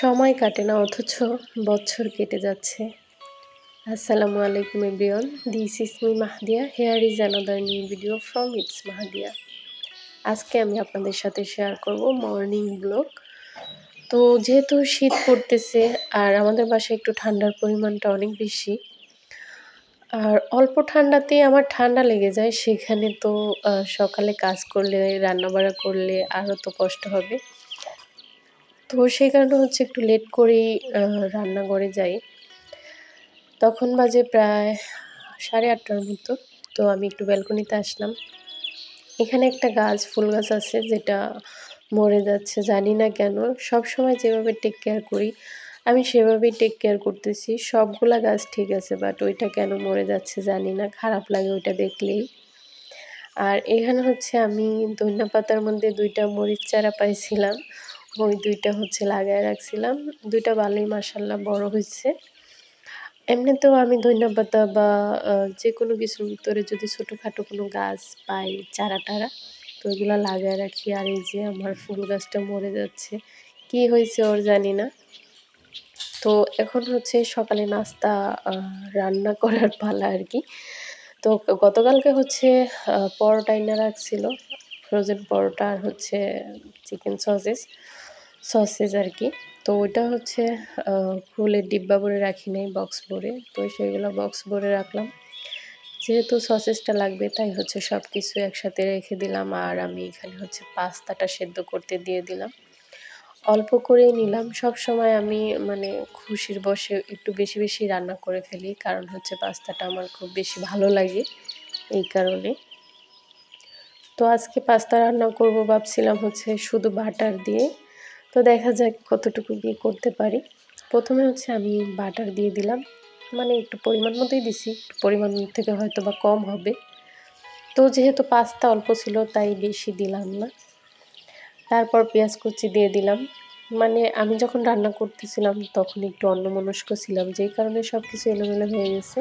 সময় কাটে না, অথচ বছর কেটে যাচ্ছে। আসসালামু আলাইকুম, everyone. This is me Mahdiya here is another new video from it's Mahdiya আজকে আমি আপনাদের সাথে শেয়ার করব মর্নিং ব্লগ তো যেহেতু শীত পড়তেছে আর আমাদের বাসায় একটু ঠান্ডার পরিমাণটা অনেক বেশি, আর অল্প ঠান্ডাতেই আমার ঠান্ডা লেগে যায়, সেখানে তো সকালে কাজ করলে, রান্নাবাড়া করলে আরও তো কষ্ট হবে। তো সেই কারণে হচ্ছে একটু লেট করেই রান্নাঘরে যাই। তখন বাজে প্রায় সাড়ে আটটার মতো, তো আমি একটু ব্যালকনিতে আসলাম। এখানে একটা গাছ, ফুল গাছ আছে যেটা মরে যাচ্ছে, জানি না কেন। সব সময় যেভাবে টেক কেয়ার করি, আমি সেভাবেই টেক কেয়ার করতেছি। সবগুলা গাছ ঠিক আছে বাট ওইটা কেন মরে যাচ্ছে জানি না। খারাপ লাগে ওইটা দেখলেই। আর এখানে হচ্ছে আমি ধনিয়া পাতার মধ্যে দুইটা মরিচ চারা পাইছিলাম। ওই দুইটা হচ্ছে লাগায় রাখছিলাম। দুইটা ভালোই মাসাল্লাহ বড় হয়েছে এমনিতেও আমি ধন্যবাদ বা যে কোনো কিছুর ভিতরে যদি ছোটোখাটো কোনো গাছ পাই চারা টারা তো ওইগুলো লাগায় রাখি। আর এই যে আমার ফুল গাছটা মরে যাচ্ছে, কি হয়েছে ওর জানি না। তো এখন হচ্ছে সকালে নাস্তা রান্না করার পালা আর কি। তো গতকালকে হচ্ছে পরোটা এনে রাখছিল ফ্রোজেন পরোটা আর হচ্ছে চিকেন সসেস সসেজ আর কি। তো ওইটা হচ্ছে ফুলের ডিব্বা ভরে রাখি নাই বক্স ভরে। তো সেগুলো বক্স ভরে রাখলাম। যেহেতু সসেসটা লাগবে, তাই হচ্ছে সব কিছু একসাথে রেখে দিলাম। আর আমি এখানে হচ্ছে পাস্তাটা সেদ্ধ করতে দিয়ে দিলাম। অল্প করেই নিলাম। সব সময় আমি মানে খুশির বসে একটু বেশি বেশি রান্না করে ফেলি, কারণ হচ্ছে পাস্তাটা আমার খুব বেশি ভালো লাগে এই কারণে। তো আজকে পাস্তা রান্না করব, ভাবছিলাম হচ্ছে শুধু বাটার দিয়ে। তো দেখা যাক কতটুকু কি করতে পারি। প্রথমে হচ্ছে আমি বাটার দিয়ে দিলাম। মানে একটু পরিমাণ মতোই দিছি পরিমাণ থেকে হয়তো বা কম হবে। তো যেহেতু পাস্তা অল্প ছিল, তাই বেশি দিলাম না। তারপর পেঁয়াজ কুচি দিয়ে দিলাম। মানে আমি যখন রান্না করতেছিলাম, তখন একটু অন্যমনস্ক ছিলাম, যেই কারণে সব কিছু এলোমেলো হয়ে গেছে।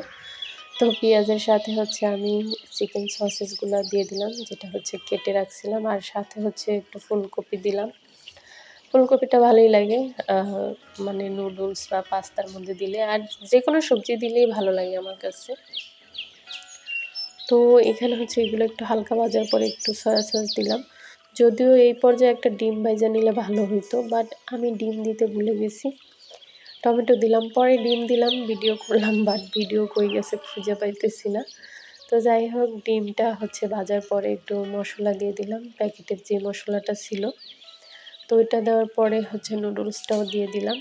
তো পেঁয়াজের সাথে হচ্ছে আমি চিকেন সসেসগুলো দিয়ে দিলাম, যেটা হচ্ছে কেটে রাখছিলাম। আর সাথে হচ্ছে একটু ফুলকপি দিলাম। ফুলকপিটা ভালোই লাগে মানে নুডলস বা পাস্তার মধ্যে দিলে, আর যে কোনো সবজি দিলেই ভালো লাগে আমার কাছে। তো এখানে হচ্ছে এগুলো একটু হালকা ভাজার পরে একটু সয়া সস দিলাম। যদিও এই পর্যায়ে একটা ডিম ভাজা নিলে ভালো হইতো বাট আমি ডিম দিতে ভুলে গেছি। টমেটো দিলাম, পরে ডিম দিলাম ভিডিও করলাম বাট ভিডিও কই গেছে খুঁজে পাইতেছি না। তো যাই হোক, ডিমটা হচ্ছে ভাজার পরে একটু মশলা দিয়ে দিলাম, প্যাকেটের যে মশলাটা ছিল। তো এটা দেওয়ার পরে হচ্ছে নুডলসটাও দিয়ে দিলাম।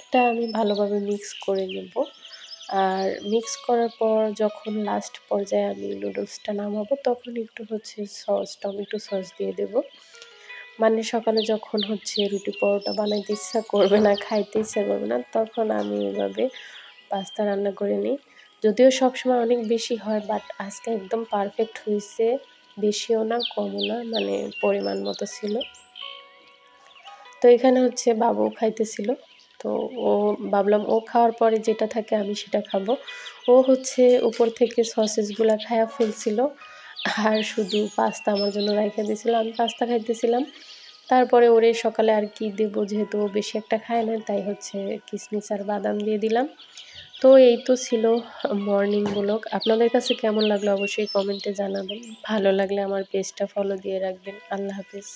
এটা আমি ভালোভাবে মিক্স করে নেব। আর মিক্স করার পর যখন লাস্ট পর্যায়ে আমি নুডলসটা নামাবো, তখন একটু হচ্ছে সস টমেটো সস দিয়ে দেব। মানে সকালে যখন হচ্ছে রুটি পরোটা বানাইতে ইচ্ছা করবে না, খাইতে ইচ্ছা করবে না, তখন আমি এভাবে পাস্তা রান্না করে নিই। যদিও সবসময় অনেক বেশি হয় বাট আজকে একদম পারফেক্ট হয়েছে বেশিও না, কমও না মানে পরিমাণ মতো ছিল। তো এখানে হচ্ছে বাবু খাইতেছিল। তো ও ভাবলাম ও খাওয়ার পরে যেটা থাকে আমি সেটা খাব। ও হচ্ছে উপর থেকে সসেসগুলো খায়া ফেলছিল। আর শুধু পাস্তা আমার জন্য রাইখে দিয়েছিল। আমি পাস্তা খাইতেছিলাম। তারপরে ওরে সকালে আর কি দেবো যেহেতু ও বেশি একটা খায় না, তাই হচ্ছে কিশমিশ আর বাদাম দিয়ে দিলাম। তো এই তো ছিল মর্নিং ব্লগ আপনাদের কাছে কেমন লাগল অবশ্যই কমেন্টে জানাবেন। ভালো লাগলে আমার পেজটা ফলো দিয়ে রাখবেন। আল্লাহ হাফিজ।